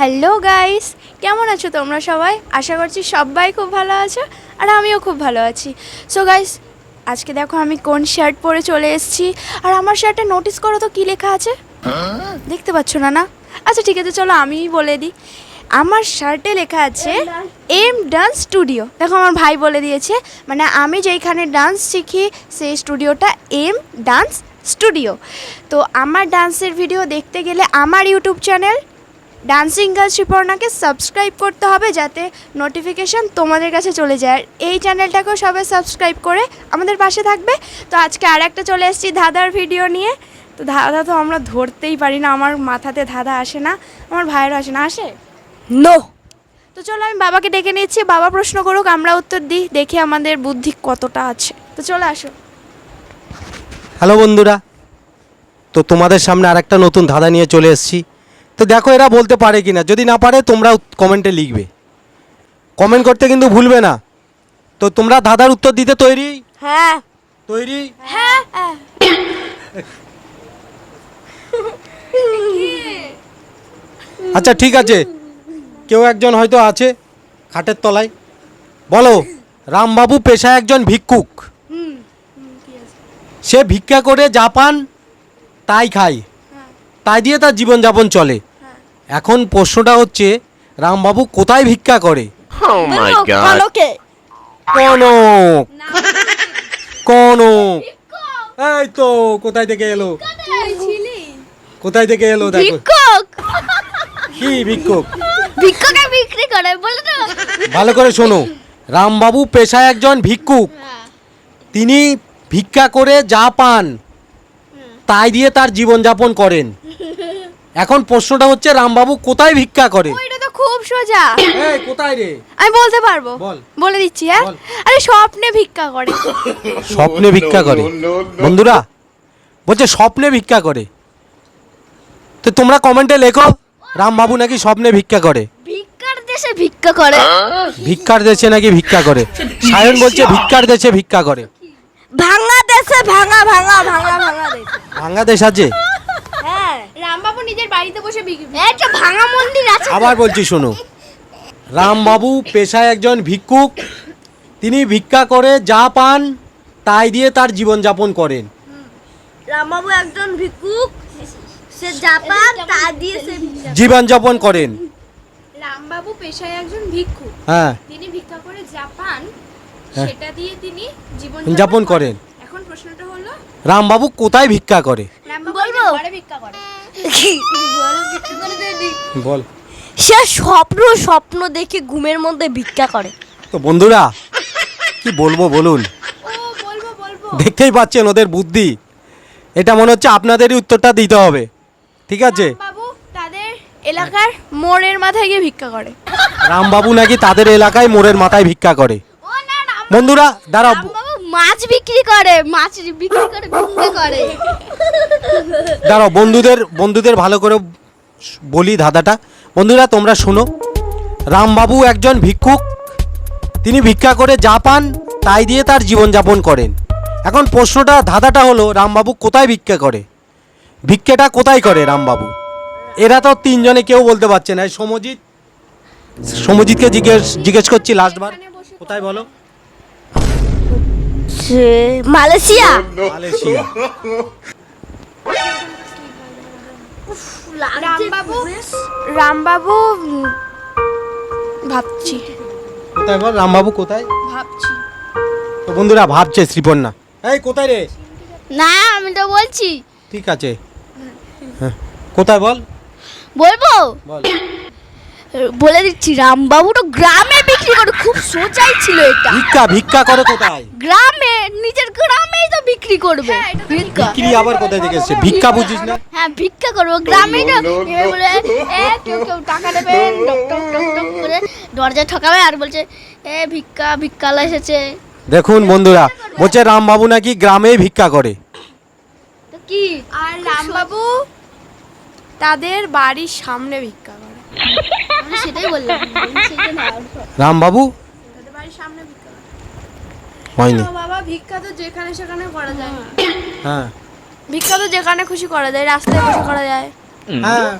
Hello guys, কেমন আছো তোমরা সবাই? আশা করছি সবাই খুব ভালো আছো আর আমিও খুব ভালো আছি। সো গাইস আজকে দেখো আমি কোন শার্ট পরে চলে এসেছি। আর আমার শার্টে নোটিস করো তো কী লেখা আছে? দেখতে পাচ্ছ না না? আচ্ছা ঠিক আছে, চলো আমিই বলে দিই। আমার শার্টে লেখা আছে এম ডান্স স্টুডিও দেখো আমার ভাই বলে দিয়েছে মানে আমি যেইখানে ডান্স শিখি, সেই স্টুডিওটা এম ডান্স স্টুডিও তো আমার ডান্সের ভিডিও দেখতে গেলে আমার ইউটিউব চ্যানেল ডান্সিং গার্ল শ্রীপর্ণাকে সাবস্ক্রাইব করতে হবে যাতে নোটিফিকেশান তোমাদের কাছে চলে যায়। আর এই চ্যানেলটাকেও সবাই সাবস্ক্রাইব করে আমাদের পাশে থাকবে। তো আজকে আর একটা চলে এসেছি ধাঁধার ভিডিও নিয়ে। তো ধাঁধা তো আমরা ধরতেই পারি না আমার মাথাতে ধাঁধা আসে না আমার ভাইয়েরও আসে না আসে? নো তো চলো আমি বাবাকে ডেকে নিচ্ছি বাবা প্রশ্ন করুক আমরা উত্তর দিই দেখি আমাদের বুদ্ধি কতটা আছে। তো চলে আসো। হ্যালো বন্ধুরা তো তোমাদের সামনে আরেকটা নতুন ধাঁধা নিয়ে চলে এসেছি। তো দেখো এরা বলতে পারে কি না যদি না পারে তোমরা কমেন্টে লিখবে। কমেন্ট করতে কিন্তু ভুলবে না। তো তোমরা দাদার উত্তর দিতে তৈরি? হ্যাঁ। তৈরি? হ্যাঁ। আচ্ছা ঠিক আছে। কেউ একজন হয়তো আছে খাটের তলায়। বলো রামবাবু পেশায় একজন ভিক্ষুক। সে ভিক্ষা করে যা পান তাই খায়। তাই দিয়ে তার জীবনযাপন চলে। এখন প্রশ্নটা হচ্ছে রামবাবু কোথায় ভিক্ষা করে? Oh কনক। কনক। এই তো কোথায় থেকে এলো? কোথায় থেকে এলো দেখো। ভিক্ষক। কি ভিক্ষুক? ভিক্ষকে বিক্রি করে বলে তো। ভালো করে শোনো রামবাবু পেশায় একজন ভিক্ষুক। তিনি ভিক্ষা করে যা পান। তাই দিয়ে তার জীবনযাপন করেন। এখন প্রশ্নটা হচ্ছে রামবাবু কোথায় ভিক্ষা করে ওইটা তো খুব সোজা। এই কোথায় রে? আমি বলতে পারব। বল। বলে দিচ্ছি হ্যাঁ? বল। আরে স্বপ্নে ভিক্ষা করে। স্বপ্নে ভিক্ষা করে? বন্ধুরা বলছে স্বপ্নে ভিক্ষা করে। তো তোমরা কমেন্টে লেখো রামবাবু নাকি স্বপ্নে ভিক্ষা করে? ভিক্ষার দেশে ভিক্ষা করে। ভিক্ষার দেশে নাকি ভিক্ষা করে? সায়ন বলছে ভিক্ষার দেশে ভিক্ষা করে। ভাঙা দেশে ভাঙা ভাঙা ভাঙা ভাঙা দেশে ভাঙ্গা দেশ আছে? হ্যাঁ। রামবাবু নিজের বাড়িতে বসে বিক্রি একটা ভাঙা মন্দির আছে। আবার বলছি শোনো। রামবাবু পেশায় একজন ভিক্ষুক। তিনি ভিক্ষা করে যা পান তাই দিয়ে তার জীবনযাপন করেন। রামবাবু একজন ভিক্ষুক। সে জাপান তা দিয়ে সে ভিক্ষা জীবনযাপন করেন। রামবাবু পেশায় একজন ভিক্ষু হ্যাঁ। তিনি ভিক্ষা করে জাপান হ্যাঁ। সেটা দিয়ে তিনি জীবন যাপন করেন। রামবাবু কোথায় ভিক্ষা করে? রামবাবু বলব? ঘরে ভিক্ষা করে। বল। সে স্বপ্ন স্বপ্ন দেখে ঘুমের মধ্যে ভিক্ষা করে। তো বন্ধুরা কি বলব বলুন? ও বলব বলব। দেখতেই পাচ্ছেন ওদের বুদ্ধি। এটা মনে হচ্ছে আপনাদেরই উত্তরটা দিতে হবে। ঠিক আছে? তাদের এলাকার মোড়ের মাথায় গিয়ে ভিক্ষা করে। রামবাবু নাকি তাদের এলাকায় মোড়ের মাথায় ভিক্ষা করে। ও না না বন্ধুরা দাঁড়াও। মাছ বিক্রি করে মাছ বিক্রি করে ভিক্ষা করে। দাঁড়াও বন্ধুদের বন্ধুদের ভালো করে বলি ধাঁধাটা। বন্ধুরা তোমরা শোনো। রামবাবু একজন ভিক্ষুক। তিনি ভিক্ষা করে যা পান তাই দিয়ে তার জীবনযাপন করেন। এখন প্রশ্নটা ধাঁধাটা হলো রামবাবু কোথায় ভিক্ষা করে? ভিক্ষাটা কোথায় করে রামবাবু? এরা তো তিনজনে কেউ বলতে পারছে না। এই সমজিৎ সমজিৎকে জিজ্ঞেস জিজ্ঞেস করছি লাস্টবার কোথায় বলো? মালয়েশিয়া মালয়েশিয়া রামবাবু রামবাবু ভাবছি কোথায় বল রামবাবু কোথায় ভাবছি তো বন্ধুরা ভাবছে শ্রীপর্ণা এই কোথায় রে না আমি তো বলছি ঠিক আছে হ্যাঁ কোথায় বল বলব বল বলে দিচ্ছি রামবাবু তো গ্রামে বিক্রি করে খুব সোজাই ছিল এটা। ভিক্ষা ভিক্ষা করে কোথায়? গ্রামে নিজের গ্রামেই তো বিক্রি করবে। ভিক্ষা। বিক্রি আবার কোথায় থেকে এসছে? ভিক্ষা বুঝিস না? হ্যাঁ ভিক্ষা করব। গ্রামেই তো বলে এ কেউ কেউ টাকা দেবে টক টক টক টক করে দরজায় ঠকাবে আর বলছে এ ভিক্ষা ভিক্ষালা এসেছে। দেখুন বন্ধুরা বলছে রামবাবু নাকি গ্রামেই ভিক্ষা করে। তো কি? আর রামবাবু তাদের বাড়ির সামনে ভিক্ষা করে। সেটাই বললাম সেটা না রামবাবু? তাদের বাড়ির সামনে ভিক্ষা করে হয়নি বাবা ভিক্ষা তো যেখানে সেখানে করা যায়। হ্যাঁ। ভিক্ষা তো যেখানে খুশি করা যায় রাস্তায় বসে করা যায়। হ্যাঁ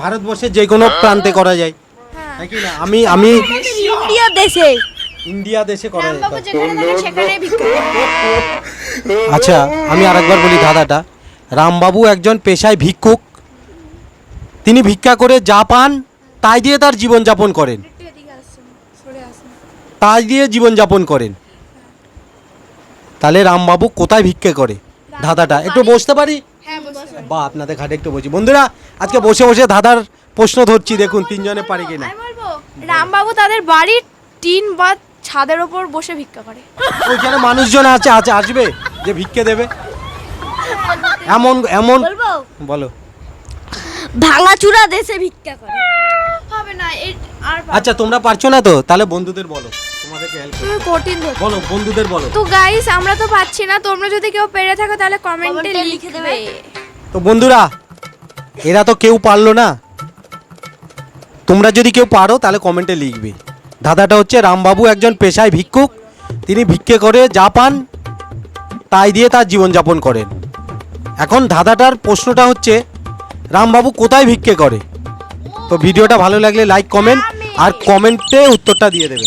ভারতবর্ষের যে কোনো প্রান্তে করা যায়। হ্যাঁ। নাকি না? আমি আমি ইন্ডিয়া দেশে। ইন্ডিয়া দেশে করা যায়। রামবাবু যেখানে থাকে সেখানেই ভিক্ষা করে। আচ্ছা আমি আরেকবার বলি দাদাটা। রামবাবু একজন পেশায় ভিক্ষুক। তিনি ভিক্ষা করে যা পান তাই দিয়ে তার জীবনযাপন করেন। তাই দিয়ে জীবনযাপন করেন। তাহলে রামবাবু কোথায় ভিক্ষে করে? ধাঁধাটা। একটু বসতে পারি? হ্যাঁ বা আপনাদের ঘাটে একটু বসি। বন্ধুরা আজকে বসে বসে ধাঁধার প্রশ্ন ধরছি দেখুন তিনজনে পারি কিনা। আমি রামবাবু তাদের বাড়ির টিন বা ছাদের ওপর বসে ভিক্ষা করে। ওইখানে মানুষজন আছে আছে আসবে যে ভিক্ষে দেবে। এমন এমন বলব? বলো। ভাঙাচুরা দেশে ভিক্ষা করে। হবে না এই আর আচ্ছা তোমরা পারছ না তো? তাহলে বন্ধুদের বলো তোমাদেরকে হেল্প তুমি কঠিন ধরছো। বলো বন্ধুদের বলো। তো গাইস আমরা তো পাচ্ছি না তোমরা যদি কেউ পেরে থাকো তাহলে কমেন্টে লিখে লিখে দেবে। দেবে। তো বন্ধুরা এরা তো কেউ পারল না। তোমরা যদি কেউ পারো তাহলে কমেন্টে লিখবে। দাদাটা হচ্ছে রামবাবু একজন পেশায় ভিক্ষুক। তিনি ভিক্ষে করে যা পান তাই দিয়ে তার জীবনযাপন করেন। এখন দাদাটার প্রশ্নটা হচ্ছে রামবাবু কোথায় ভিক্ষে করে? তো ভিডিওটা ভালো লাগলে লাইক কমেন্ট আর কমেন্টে উত্তরটা দিয়ে দেবে।